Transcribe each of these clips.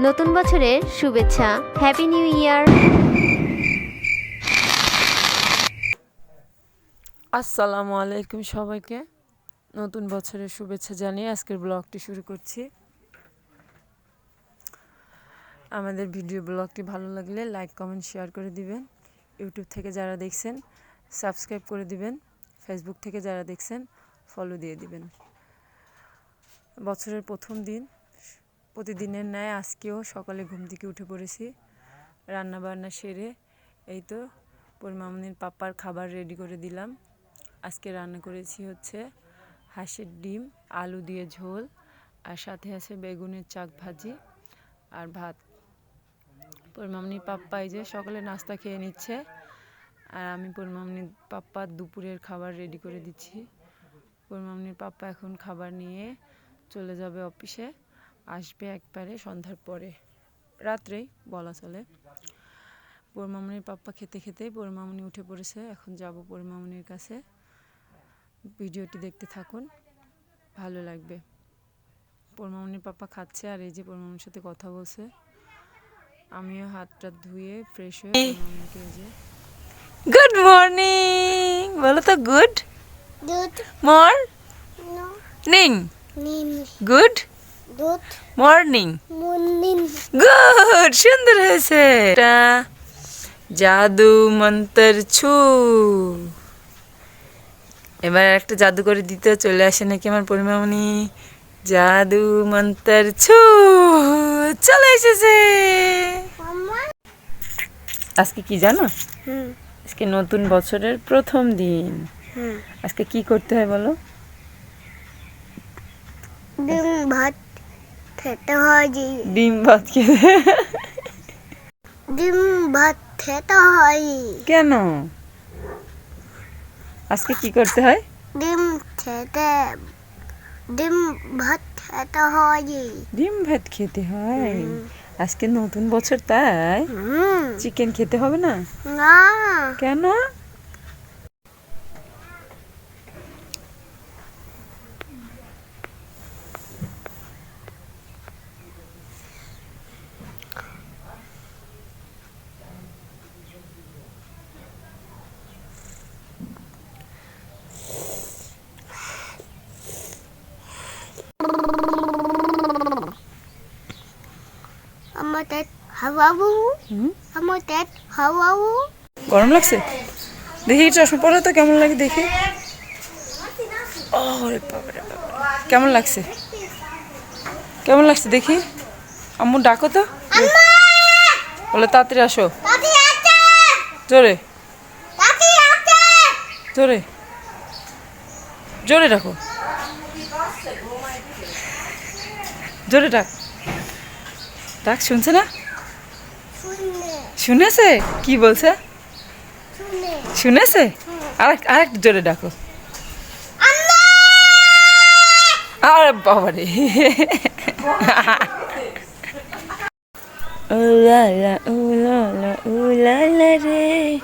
নতুন বছরের শুভেচ্ছা হ্যাপি নিউ ইয়ার আসসালামু আলাইকুম সবাইকে। নতুন বছরের শুভেচ্ছা জানিয়ে আজকের ব্লগটি শুরু করছি। আমাদের ভিডিও ব্লগটি ভালো লাগলে লাইক, কমেন্ট, শেয়ার করে দিবেন। ইউটিউব থেকে যারা দেখছেন, সাবস্ক্রাইব করে দিবেন। ফেসবুক থেকে যারা দেখছেন ফলো দিয়ে দিবেন। বছরের প্রথম দিন প্রতিদিনের ন্যায় আজকেও সকালে ঘুম থেকে উঠে পড়েছি। রান্না বান্না সেরে এই তো পরিমামনির পাপ্পার খাবার রেডি করে দিলাম। আজকে রান্না করেছি হচ্ছে হাঁসের ডিম, আলু দিয়ে ঝোল, আর সাথে আছে বেগুনের চাক ভাজি আর ভাত। পরিমামনির পাপ্পা এই যে সকালে নাস্তা খেয়ে নিচ্ছে, আর আমি পরিমামনির পাপ্পার দুপুরের খাবার রেডি করে দিচ্ছি। পরিমামনির পাপ্পা এখন খাবার নিয়ে চলে যাবে অফিসে। আসবে একবারে সন্ধ্যার পরে। রাত্রেই বলা চলে। পরিমামনির পাপ্পা খেতে খেতেই পরিমামনি উঠে পড়েছে। এখন যাব পরিমামনির কাছে। ভিডিওটি দেখতে থাকুন। ভালো লাগবে। পরমামনির পাপা খাচ্ছে আর এই যে পরমামনির সাথে কথা বলছে। আমিও হাতটা ধুয়ে ফ্রেশ হয়ে যে গুড মর্নিং বলো তো গুড দুধ মর্নিং গুড দুধ মর্নিং মুন্নিন গুড সুন্দর হয়েছে। এটা জাদু মন্তর ছু। এবার একটা জাদু করে দিতে চলে আসে নাকি আমার পরিমামনি জাদু মন্তর ছু। চলে এসেছে। আজকে কি জানো? আজকে নতুন বছরের প্রথম দিন। আজকে কি করতে হয় বলো? ডিম ভাত। খেতে হয় ডিম ভাত খেতে? ডিম ভাত খেতে হয় কেন? আজকে কি করতে হয়? ডিম খেতে ডিম ভাত খেতে হয় ডিম ভাত খেতে হয়? আজকে নতুন বছর তাই? চিকেন খেতে হবে না? না। কেন? তেত হাওয়াবু। হুম? আমার তেত হাওয়াবু। গরম লাগছে? দেখি চশমা পরে তো কেমন লাগে দেখি। ওরে বাবারে বাবারে। কেমন লাগছে? কেমন লাগছে দেখি। আম্মু ডাকো তো। বলে তাড়াতাড়ি আসো। জোরে। জোরে। জোরে ডাকো। জোরে ডাক। ডাক শুনছে না? শুনেছে? কি বলছে? শুনে। শুনেছে? আর আরেকটু জোরে ডাকো। আরে বাবারে রে।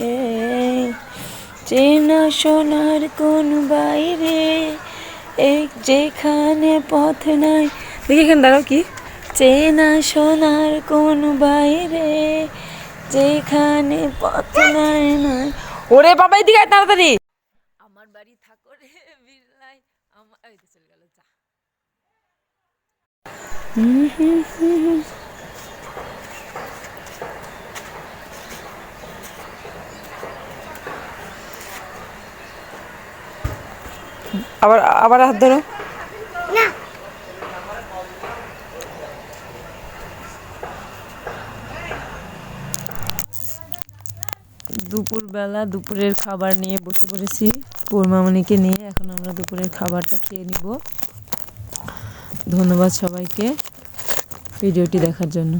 এ চেনা সোনার কোন বাইরে? এক যেখানে পথ নাই। দেখি এখানে দাঁড়াও কি? চেনা সোনার কোন বাইরে যেখানে পথ নাই নাই। ওরে বাবা এদিকে আয় তাড়াতাড়ি। আমার বাড়ি থাকো রে বিল্লাই আমার চলে গেল যা। হুম হুম হুম। আবার আবার হাত ধরো। না। দুপুরবেলা দুপুরের খাবার নিয়ে বসে পড়েছি পূর্ণামণিকে নিয়ে। এখন আমরা দুপুরের খাবারটা খেয়ে নিব। ধন্যবাদ সবাইকে ভিডিওটি দেখার জন্য।